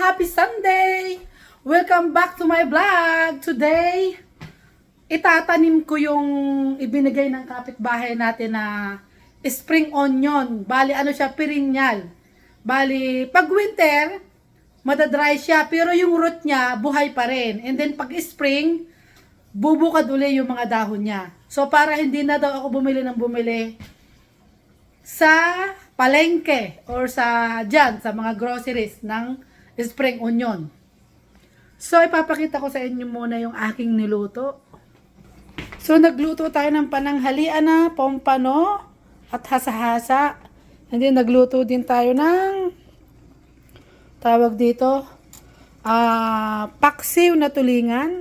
Happy Sunday! Welcome back to my vlog! Today, itatanim ko yung ibinigay ng kapitbahay natin na spring onion. Bali, ano siya, perinyal. Bali, pag winter, madadry siya, pero yung root niya, buhay pa rin. And then, pag spring, bubukad uli yung mga dahon niya. So, para hindi na daw ako bumili ng bumili sa palengke or sa dyan, sa mga groceries ng spring onion. So, ipapakita ko sa inyo muna yung aking niluto. So, nagluto tayo ng pananghalian na pompano at hasa-hasa. And then, nagluto din tayo ng tawag dito, ah paksiw na tulingan.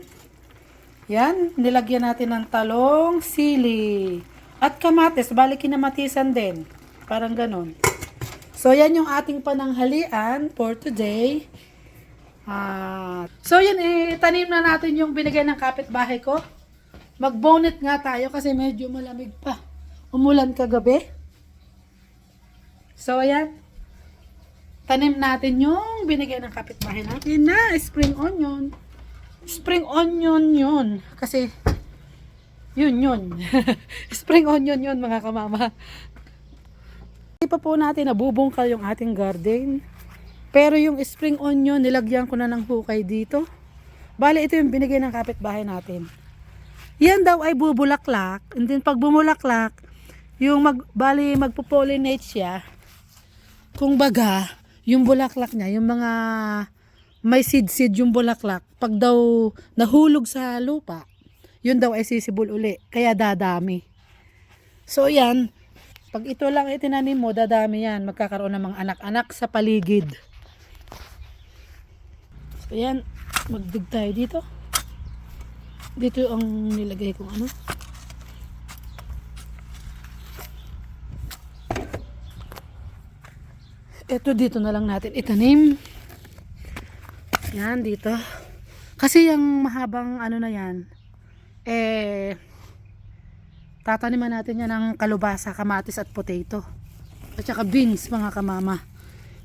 Yan, nilagyan natin ng talong, sili, at kamatis. Bali, kinamatisan din. Parang ganon. So, yan yung ating pananghalian for today. Ah, so, yan, eh, tanim na natin yung binigay ng kapitbahay ko. Mag-bonnet nga tayo kasi medyo malamig pa. Umulan kagabi. So, ayan. Tanim natin yung binigay ng kapitbahay natin na spring onion. Spring onion yun. Kasi, yun yun. spring onion yun mga kamama. Pa po natin nabubungkal yung ating garden. Pero yung spring onion, nilagyan ko na ng hukay dito. Bali, ito yung binigay ng kapitbahay natin. Yan daw ay bubulaklak. And then pag bumulaklak, yung mag, bali magpo-pollinate siya. Kung baga, yung bulaklak niya, yung mga may seed-seed yung bulaklak, pag daw nahulog sa lupa, yun daw ay sisibol uli. Kaya dadami. So yan, pag ito lang itinanim mo, dadami yan. Magkakaroon ng mga anak-anak sa paligid. So yan, magdig tayo dito. Dito ang nilagay kong ano. Ito dito na lang natin itanim. Yan dito. Kasi yung mahabang ano na yan, eh, tataniman natin yan ng kalubasa, kamatis at potato. At saka beans mga kamama.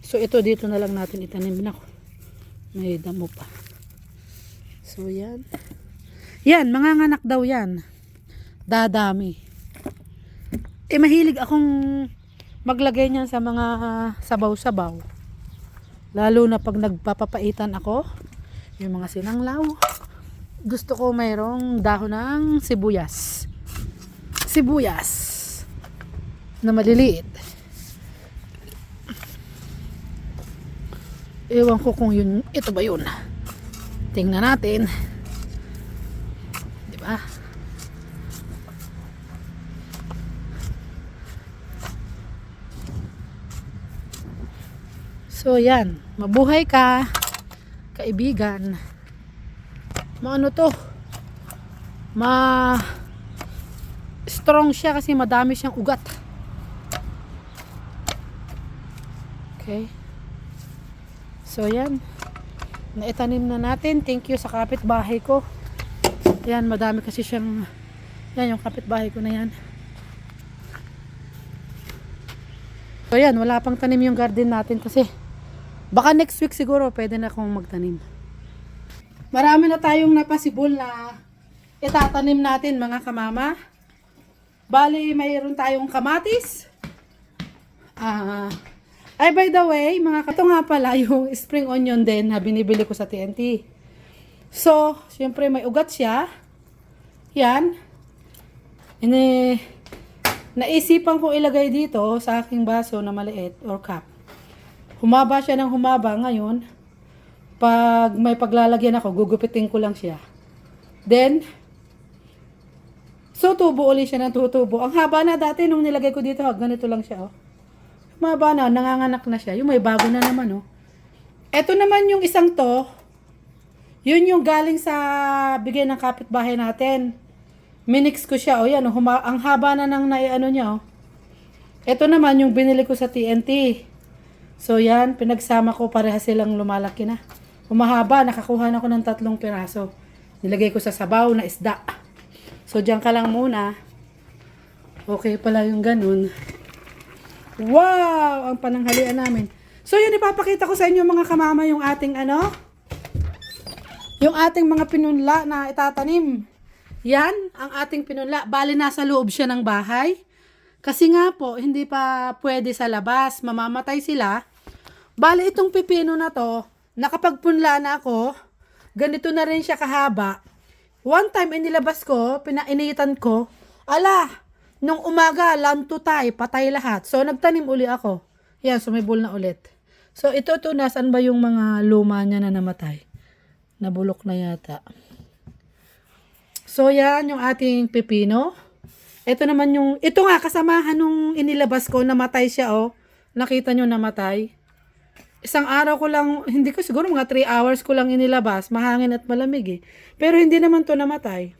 So ito dito na lang natin itanim. Nako, may damo pa. So yan. Yan, mga nganak daw yan. Dadami. Eh mahilig akong maglagay niyan sa mga sabaw-sabaw. Lalo na pag nagpapapaitan ako, yung mga sinanglaw. Gusto ko mayroong dahon ng sibuyas. Sibuyas na maliliit. Ewan ko kung yun, ito ba yun? Tingnan natin. Di ba? So yan, mabuhay ka, kaibigan. Maano to? Ma strong siya kasi madami siyang ugat. Okay. So yan. Naitanim na natin. Thank you sa kapitbahay ko. Yan, madami kasi siyang yan yung kapitbahay ko na yan. So yan, wala pang tanim yung garden natin kasi baka next week siguro pwede na akong magtanim. Marami na tayong napasibol na itatanim natin mga kamama. Bali, mayroon tayong kamatis. Ah, ay by the way, mga ito nga pala yung spring onion din na binibili ko sa TNT. So, syempre may ugat siya. Yan. Ini naisipan ko ilagay dito sa aking baso na maliit or cup. Humaba siya ng humaba ngayon. Pag may paglalagyan ako, gugupitin ko lang siya. Then, so tubo ulit siya ng tutubo. Ang haba na dati nung nilagay ko dito, ganito lang siya. Oh. Humaba na, nanganganak na siya. Yung may bago na naman. Oh. Ito naman yung isang to, yun yung galing sa bigay ng kapitbahay natin. Minix ko siya. O yan, oh, huma- ang haba na ng naiano niya. Oh. Ito naman yung binili ko sa TNT. So yan, pinagsama ko pareha silang lumalaki na. Humahaba, nakakuha na ako ng tatlong piraso. Nilagay ko sa sabaw na isda. So diyan ka lang muna. Okay pala yung ganun. Wow! Ang pananghalian namin. So yun, ipapakita ko sa inyo mga kamama yung ating ano, yung ating mga pinunla na itatanim. Yan, ang ating pinunla. Bali, nasa loob siya ng bahay. Kasi nga po, hindi pa pwede sa labas. Mamamatay sila. Bali, itong pipino na to, nakapagpunla na ako. Ganito na rin siya kahaba. One time, inilabas ko, pinainitan ko. Ala, nung umaga, lantutay, patay lahat. So, nagtanim uli ako. Yan, sumibol na ulit. So, ito to, nasan ba yung mga luma niya na namatay? Nabulok na yata. So, yan yung ating pepino. Ito naman yung, ito nga, kasamahan nung inilabas ko, namatay siya, oh. Nakita nyo namatay. Isang araw ko lang, hindi ko siguro mga 3 hours ko lang inilabas, mahangin at malamig eh. Pero hindi naman to namatay.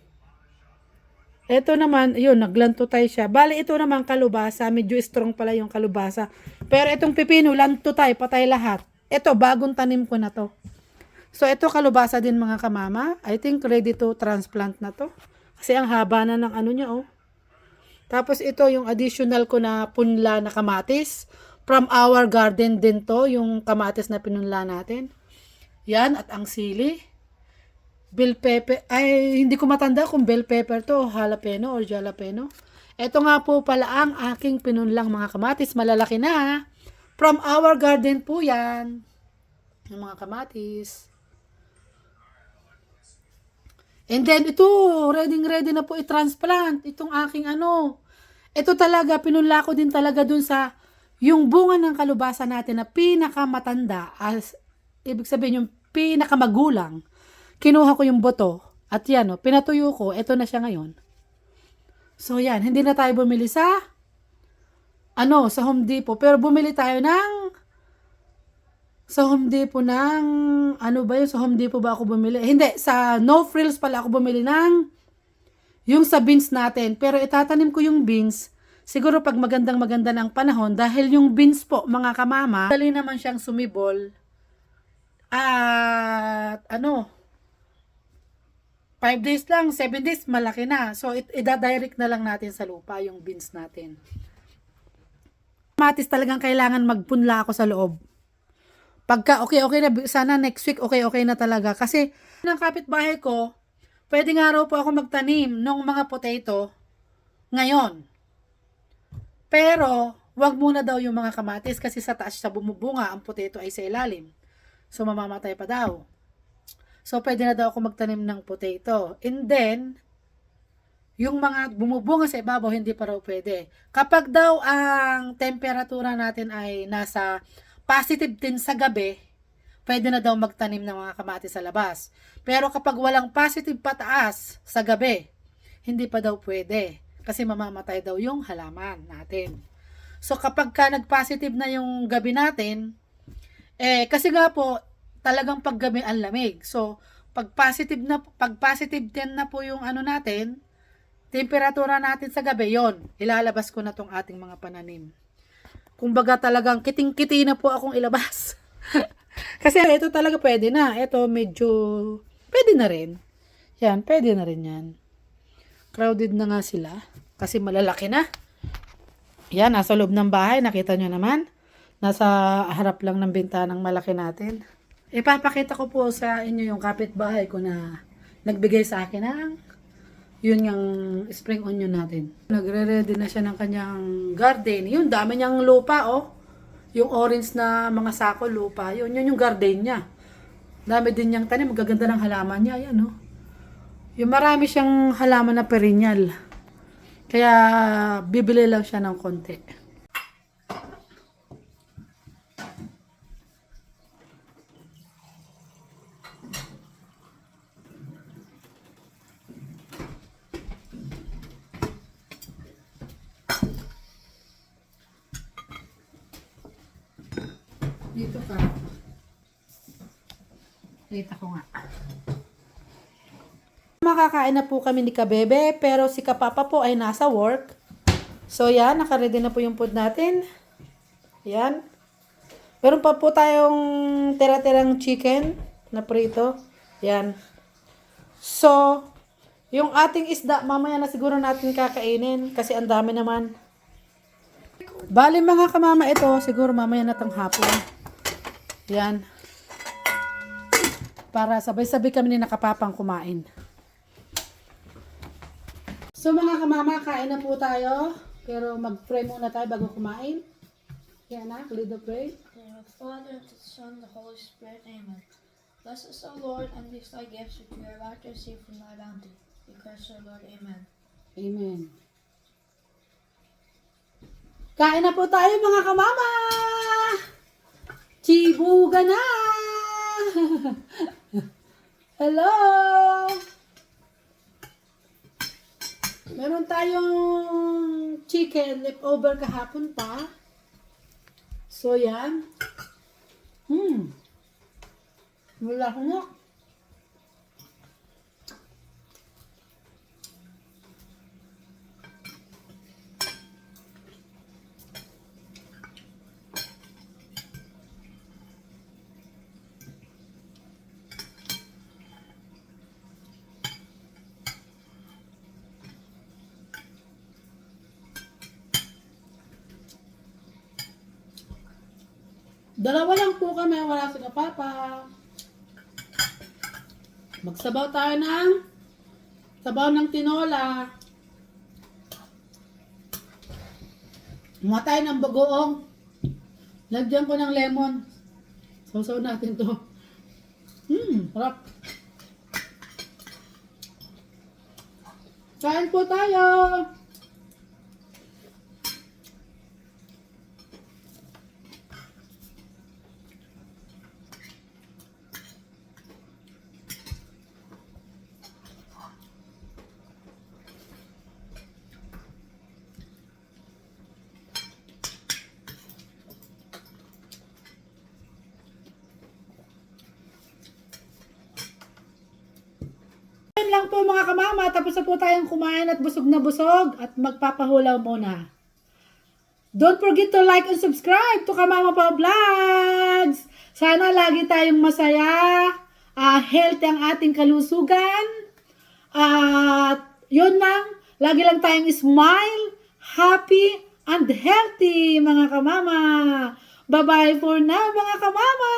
Ito naman, yun, naglantutay siya. Bali, ito naman kalubasa. Medyo strong pala yung kalubasa. Pero itong pipino, lantutay, patay lahat. Ito, bagong tanim ko na to. So, ito kalubasa din mga kamama. I think ready to transplant na to. Kasi ang haba na ng ano niya, oh. Tapos ito yung additional ko na punla na kamatis. From our garden din to, yung kamatis na pinunla natin. Yan, at ang sili. Bell pepper, ay hindi ko matanda kung bell pepper to, jalapeno or jalapeno. Ito nga po pala ang aking pinunlang mga kamatis, malalaki na. From our garden po yan. Yung mga kamatis. And then ito, ready ready na po i-transplant itong aking ano. Ito talaga pinunla ko din talaga dun sa yung bunga ng kalubasa natin na pinakamatanda as ibig sabihin yung pinakamagulang. Kinuha ko yung boto at yan oh, pinatuyo ko, ito na siya ngayon. So yan, hindi na tayo bumili sa ano, sa Home Depot, pero bumili tayo ng sa Home Depot ng, ano ba yun, sa Home Depot ba ako bumili? Hindi, sa No Frills pala ako bumili ng, yung sa beans natin. Pero itatanim ko yung beans, siguro pag magandang maganda ng panahon, dahil yung beans po, mga kamama, dali naman siyang sumibol. At, ano, 5 days lang, 7 days, malaki na. So, it, ida-direct na lang natin sa lupa yung beans natin. Matis talagang kailangan magpunla ako sa loob. Pagka okay okay na sana next week okay okay na talaga kasi ng kapitbahay ko pwede nga raw po ako magtanim ng mga potato ngayon. Pero wag muna daw yung mga kamatis kasi sa taas siya bumubunga ang potato ay sa ilalim. So mamamatay pa daw. So pwede na daw ako magtanim ng potato. And then yung mga bumubunga sa ibabaw, hindi pa raw pwede. Kapag daw ang temperatura natin ay nasa positive 10 sa gabi, pwede na daw magtanim ng mga kamatis sa labas. Pero kapag walang positive pataas sa gabi, hindi pa daw pwede. Kasi mamamatay daw yung halaman natin. So kapag ka nag-positive na yung gabi natin, eh kasi nga po, talagang paggabi ang lamig. So pag positive na pag positive 10 na po yung ano natin, temperatura natin sa gabi, yon ilalabas ko na tong ating mga pananim. Kumbaga talagang kiting-kiti na po akong ilabas. Kasi ito talaga pwede na. Ito medyo pwede na rin. Yan, pwede na rin yan. Crowded na nga sila. Kasi malalaki na. Yan, nasa loob ng bahay. Nakita nyo naman. Nasa harap lang ng bintanang malaki natin. Ipapakita ko po sa inyo yung kapitbahay ko na nagbigay sa akin ng yun yung spring onion natin. Nagre-ready na siya ng kanyang garden. Yun, dami niyang lupa, oh. Yung orange na mga sako lupa. Yun, yun yung garden niya. Dami din niyang tanim. Magaganda ng halaman niya. Yan, oh. Yung marami siyang halaman na perennial. Kaya, bibili lang siya ng konti. Dito ka. Kita ko nga. Makakain na po kami ni Kabebe, pero si Kapapa po ay nasa work. So yan, nakaready na po yung food natin. Yan. Meron pa po tayong tira-tirang chicken na prito. Yan. So, yung ating isda, mamaya na siguro natin kakainin kasi ang dami naman. Bali mga kamama ito, siguro mamaya na tang hapon. Yan. Para sabay-sabay kami ni nakapapang kumain. So mga kamama, kain na po tayo. Pero mag-pray muna tayo bago kumain. Yan na, little pray. In the the Father, and the Son, and the Holy Spirit. Amen. Bless us, O Lord, and these thy gifts which we are about to receive from thy bounty. In Christ our Lord. Amen. Amen. Kain na po tayo mga kamama! Chibuga na! Hello! Meron tayong chicken leftover kahapon pa. So, yan. Hmm. Wala ko Dalawa lang po kami, wala si Papa. Magsabaw tayo ng sabaw ng tinola. Mga tayo ng bagoong. Lagyan ko ng lemon. Sausaw natin to. Hmm, harap. Kain po tayo. Po mga kamama, tapos na po tayong kumain at busog na busog at magpapahulaw muna. Don't forget to like and subscribe to Kamama Pa Vlogs! Sana lagi tayong masaya, ah, healthy ang ating kalusugan, at yun lang, lagi lang tayong smile, happy, and healthy mga kamama. Bye-bye for now mga kamama!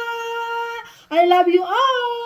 I love you all!